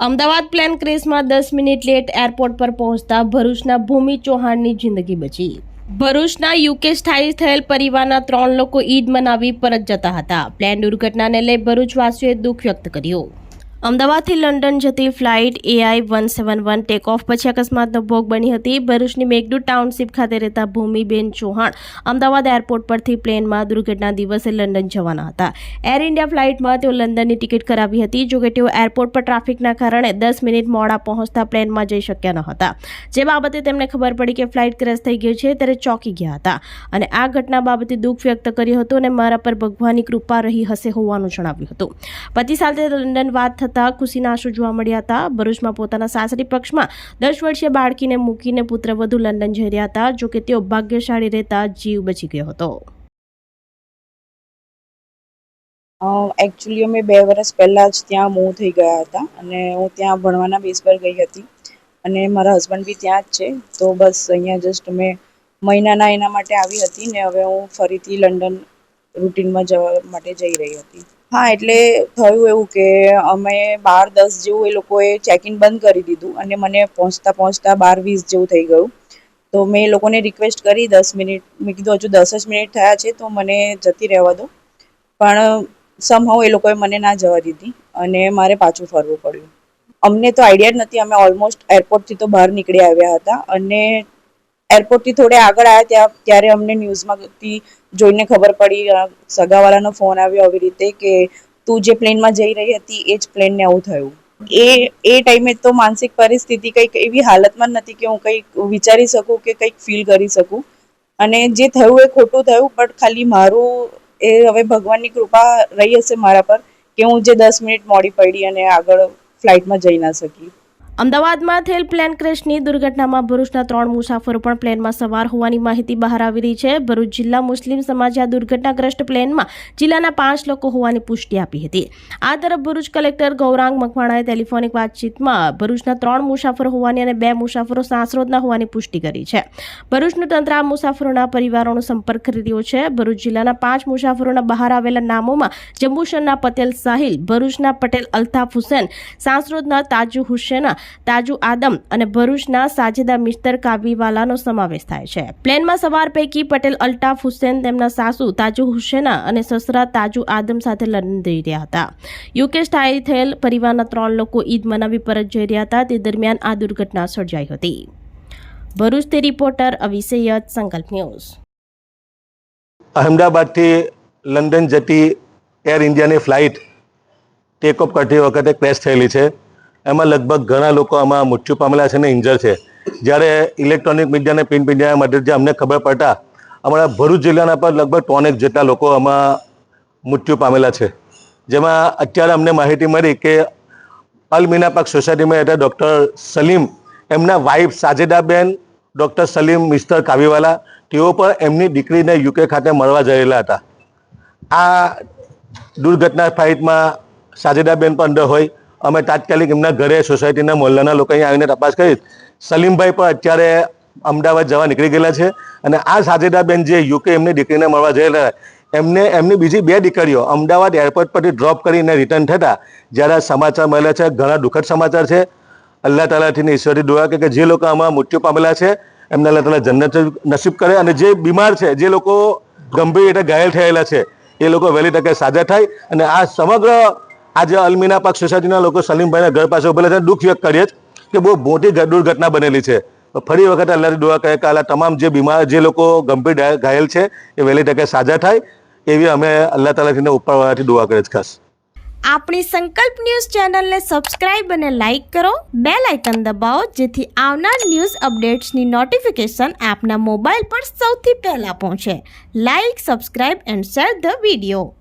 Ahmedabad plane ક્રેશમાં દસ minute late airport પર પહોંચતા ભરૂચના ભૂમિ ચૌહાણની જિંદગી બચી. ભરૂચના યુકે સ્થાયી થયેલ પરિવારના ત્રણ લોકો ઈદ મનાવી પરત જતા હતા. પ્લેન દુર્ઘટનાને લઈ ભરૂચવાસીઓએ દુઃખ વ્યક્ત કર્યું. અમદાવાદથી લંડન જતી flight AI one seven one take off પછી અકસ્માતનો ભોગ બની હતી. ભરૂચની મેઘડુ ટાઉનશીપ ખાતે રહેતા ભૂમિબેન ચૌહાણ અમદાવાદ એરપોર્ટ પરથી પ્લેનમાં દુર્ઘટના દિવસે લંડન જવાના હતા. એર ઇન્ડિયા ફ્લાઇટમાં તેઓ લંડનની ટિકિટ કરાવી હતી, જોકે તેઓ એરપોર્ટ પર ટ્રાફિકના કારણે દસ મિનિટ મોડા પહોંચતા પ્લેનમાં જઈ શક્યા ન હતા. જે બાબતે તેમને ખબર પડી કે ફ્લાઇટ ક્રેશ થઈ ગઈ છે ત્યારે ચોંકી ગયા હતા. અને આ ઘટના બાબતે દુઃખ વ્યક્ત કર્યું હતું અને મારા પર ભગવાનની કૃપા રહી હશે હોવાનું જણાવ્યું હતું. પતિ સાથે લંડન વાત થતાં ખુશીના આંસુ જોવા મળ્યા હતા. ભરૂચમાં પોતાના સાસરી પક્ષમાં દસ વર્ષીય બાળકીને મૂકીને પુત્રવધુ લંડન જઈ રહ્યા હતા, જોકે તેઓ ભાગ્યશાળી રહેતા જીવ બચી ગયો હતો. એકચ્યુઅલી અમે બે વર્ષ પહેલાં જ ત્યાં મૂવ થઈ ગયા હતા અને હું ત્યાં ભણવાના બેસ પર ગઈ હતી. અને મારા હસબન્ડ બી ત્યાં જ છે, તો બસ અહીંયા જસ્ટ અમે મહિનાના એના માટે આવી હતી ને હવે હું ફરીથી લંડન રૂટીનમાં જવા માટે જઈ રહી હતી. હા, એટલે થયું એવું કે અમે બાર, દસ જેવું એ લોકોએ ચેક ઇન બંધ કરી દીધું અને મને પહોંચતા પહોંચતા બાર વીસ જેવું થઈ ગયું. તો મેં એ લોકોને રિક્વેસ્ટ કરી દસ મિનિટ. મેં કીધું હજુ દસ જ મિનિટ થયા છે, તો મને જતી રહેવા દો. પણ સમહાઉ એ લોકોએ મને ના જવા દીધી અને મારે પાછું ફરવું પડ્યું. અમને તો આઈડિયા જ નથી, અમે ઓલમોસ્ટ એરપોર્ટથી તો બહાર નીકળી આવ્યા હતા અને એરપોર્ટથી થોડે આગળ આવ્યા ત્યાં, ત્યારે અમને ન્યૂઝમાંથી જોઈને ખબર પડી સગાવાળાનો ફોન આવ્યો આવી રીતે કે તું જે પ્લેનમાં જઈ રહી હતી, એ જ પ્લેનને આવું થયું. એ એ ટાઈમે તો માનસિક પરિસ્થિતિ કંઈક એવી હાલતમાં નથી કે હું કંઈક વિચારી શકું કે કંઈક ફીલ કરી શકું. અને જે થયું એ ખોટું થયું બટ ખાલી મારું એ હવે ભગવાનની કૃપા રહી હશે મારા પર કે હું જે દસ મિનિટ મોડી પડી અને આગળ ફ્લાઇટમાં જઈ ના શકી. અમદાવાદમાં થયેલ પ્લેન ક્રેશની દુર્ઘટનામાં ભરૂચના ત્રણ મુસાફરો પણ પ્લેનમાં સવાર હોવાની માહિતી બહાર આવી રહી છે. ભરૂચ જિલ્લા મુસ્લિમ સમાજે આ દુર્ઘટનાગ્રસ્ત પ્લેનમાં જિલ્લાના પાંચ લોકો હોવાની પુષ્ટિ આપી હતી. આ તરફ ભરૂચ કલેક્ટર ગૌરાંગ મકવાણાએ ટેલિફોનિક વાતચીતમાં ભરૂચના ત્રણ મુસાફરો હોવાની અને બે મુસાફરો સાસરોદના હોવાની પુષ્ટિ કરી છે. ભરૂચનું તંત્ર આ મુસાફરોના પરિવારોનો સંપર્ક કરી રહ્યો છે. ભરૂચ જિલ્લાના પાંચ મુસાફરોના બહાર આવેલા નામોમાં જંબુસરના પટેલ સાહિલ, ભરૂચના પટેલ અલ્તાફ હુસેન સાસરોદના તાજુ હુસેના તાજુ આદમ અને ભરૂચના સાજેદા મિસ્તર કાબીવાલાનો સમાવેશ થાય છે. પ્લેનમાં સવાર પૈકી પટેલ, અલ્તાફ હુસેન, તેમના સાસુ તાજુ હુસેના અને સસરા તાજુ આદમ સાથે લંડન જઈ રહ્યા હતા. યુકે સ્થાયી થયેલ પરિવારના ત્રણ લોકો ઈદ મનાવી પરત જઈ રહ્યા હતા. તે દરમિયાન આ દુર્ઘટના સર્જાઈ હતી. ભરૂચથી રિપોર્ટર અવિસેયત સંકલ્પ ન્યૂઝ. અહેમદાબાદથી લંડન જતી એર ઇન્ડિયાની ફ્લાઇટ ટેક ઓફ કરતી વખતે ક્રેશ થયેલી છે. એમાં લગભગ ઘણા લોકો આમાં મૃત્યુ પામેલા છે ને ઇન્જર છે. જ્યારે ઇલેક્ટ્રોનિક મીડિયાને પ્રિન્ટ મીડિયા માટે જે અમને ખબર પડતા, અમારા ભરૂચ જિલ્લાના પર લગભગ ટોનેક જેટલા લોકો આમાં મૃત્યુ પામેલા છે. જેમાં અત્યારે અમને માહિતી મળી કે અલ પાક સોસાયટીમાં રહેતા ડૉક્ટર સલીમ, એમના wife Sajedaben, doctor Salim, mister Kaviwala, તેઓ પણ એમની દીકરીને યુકે ખાતે મળવા જયેલા હતા. આ દુર્ઘટના ફ્લાઇટમાં સાજેદાબેન પણ અંદર હોય અમે તાત્કાલિક એમના ઘરે સોસાયટીના મોહલ્લાના લોકો અહીંયા આવીને તપાસ કરી. સલીમભાઈ પણ અત્યારે અમદાવાદ જવા નીકળી ગયેલા છે અને આ સાજેદાબેન જે યુકે એમની દીકરીને મળવા જયેલા એમને, એમની બીજી બે દીકરીઓ અમદાવાદ એરપોર્ટ પરથી ડ્રોપ કરીને રિટર્ન થતા, જ્યારે સમાચાર મળ્યા છે, ઘણા દુઃખદ સમાચાર છે. અલ્લાહ તાલાથી ઈશ્વરી દુઆ કે જે લોકો આમાં મૃત્યુ પામેલા છે, એમને અલ્લાહ તાલા જન્નત નસીબ કરે અને જે બીમાર છે, જે લોકો ગંભીર રીતે ઘાયલ થયેલા છે, એ લોકો વહેલી તકે સાજા થાય અને આ સમગ્ર આજે અલમીના પાક સોસાયટીના લોકો સલીમભાઈના ઘર પાસે ઉભેલા છે દુઃખ વ્યક્ત કરીએ છીએ કે બહુ મોટી દુર્ઘટના બનેલી છે. ફરી વખત અલ્લાહની દુઆ કહે કે આલા તમામ જે બીમાર જે લોકો ગંભીર ઘાય- ઘાયલ છે, એ વહેલી તકે સાજા થાય એવી અમે અલ્લાહ તાલાથીને ઉપરવાળાથી દુઆ કરે છે ખાસ. આપણી સંકલ્પ ન્યૂઝ ચેનલને સબસ્ક્રાઇબ અને લાઇક કરો બે લાઇકન દબાવો, જેથી આવનાર ન્યૂઝ અપડેટ્સની નોટિફિકેશન આપના મોબાઈલ પર સૌથી પહેલા પહોંચે. Like, subscribe and share the video.